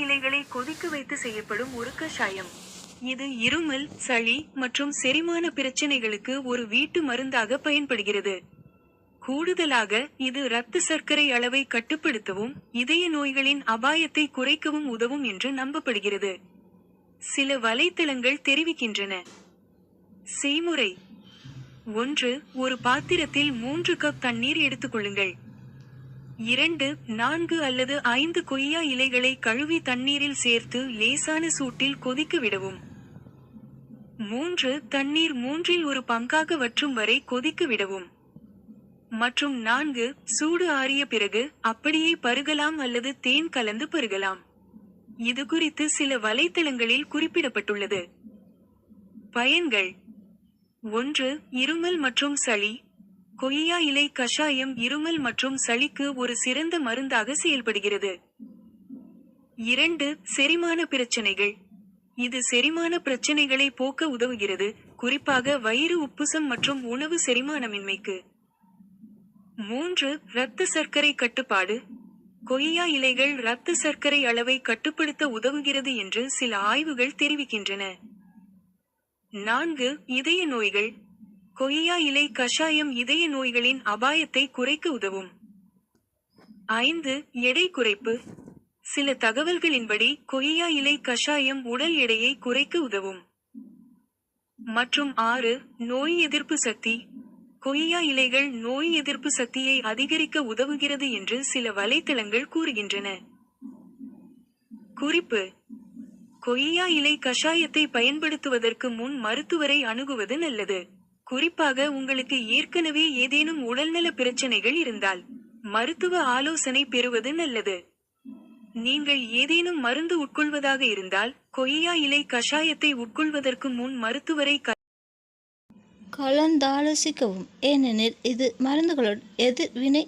இலைகளை கொதிக்க வைத்து செய்யப்படும் ஒரு கஷாயம் இது இருமல் சளி மற்றும் செரிமான பிரச்சனைகளுக்கு ஒரு வீட்டு மருந்தாக பயன்படுகிறது. கூடுதலாக இது இரத்த சர்க்கரை அளவை கட்டுப்படுத்தவும் இதய நோய்களின் அபாயத்தை குறைக்கவும் உதவும் என்று நம்பப்படுகிறது. சில வலைத்தளங்கள் தெரிவிக்கின்றன. செய்முறை. ஒன்று ஒரு பாத்திரத்தில் மூன்று கப் தண்ணீர் எடுத்துக்கொள்ளுங்கள். இரண்டு நான்கு அல்லது ஐந்து கொய்யா இலைகளை கழுவி தண்ணீரில் சேர்த்து லேசான சூட்டில் கொதிக்க விடவும். மூன்று தண்ணீர் மூன்றில் ஒரு பங்காக வற்றும் வரை கொதிக்க விடவும். மற்றும் நான்கு சூடு ஆறிய பிறகு அப்படியே பருகலாம் அல்லது தேன் கலந்து பருகலாம். இது குறித்து சில வலைத்தளங்களில் குறிப்பிடப்பட்டுள்ளது. பயன்கள். ஒன்று இருமல் மற்றும் சளி கொய்யா இலை கஷாயம் இருமல் மற்றும் சளிக்கு ஒரு சிறந்த மருந்தாக செயல்படுகிறது. இரண்டு செரிமான பிரச்சனைகள். இது செரிமான பிரச்சனைகளை போக்க உதவுகிறது குறிப்பாக வயிறு உப்புசம் மற்றும் உணவு செரிமானமின்மைக்கு. மூன்று இரத்த சர்க்கரை கட்டுப்பாடு. கொய்யா இலைகள் இரத்த சர்க்கரை அளவை கட்டுப்படுத்த உதவுகிறது என்று சில ஆய்வுகள் தெரிவிக்கின்றன. நான்கு இதய நோய்கள். கொய்யா இலை கஷாயம் இதய நோய்களின் அபாயத்தை குறைக்க உதவும். ஐந்து எடை குறைப்பு. சில தகவல்களின்படி கொய்யா இலை கஷாயம் உடல் எடையை குறைக்க உதவும். மற்றும் ஆறு நோய் எதிர்ப்பு சக்தி. கொய்யா இலைகள் நோய் எதிர்ப்பு சக்தியை அதிகரிக்க உதவுகிறது என்று சில வலைத்தளங்கள் கூறுகின்றன. குறிப்பு கொய்யா இலை கஷாயத்தை பயன்படுத்துவதற்கு முன் மருத்துவரை அணுகுவது நல்லது. குறிப்பாக உங்களுக்கு ஏற்கனவே ஏதேனும் உடல்நல பிரச்சனைகள் இருந்தால் மருத்துவ ஆலோசனை பெறுவது நல்லது. நீங்கள் ஏதேனும் மருந்து உட்கொள்வதாக இருந்தால் கொய்யா இலை கஷாயத்தை உட்கொள்வதற்கு முன் மருத்துவரை க- கலந்தாலோசிக்கவும். ஏனெனில் இது மருந்துகளுடன் எதிர்வினை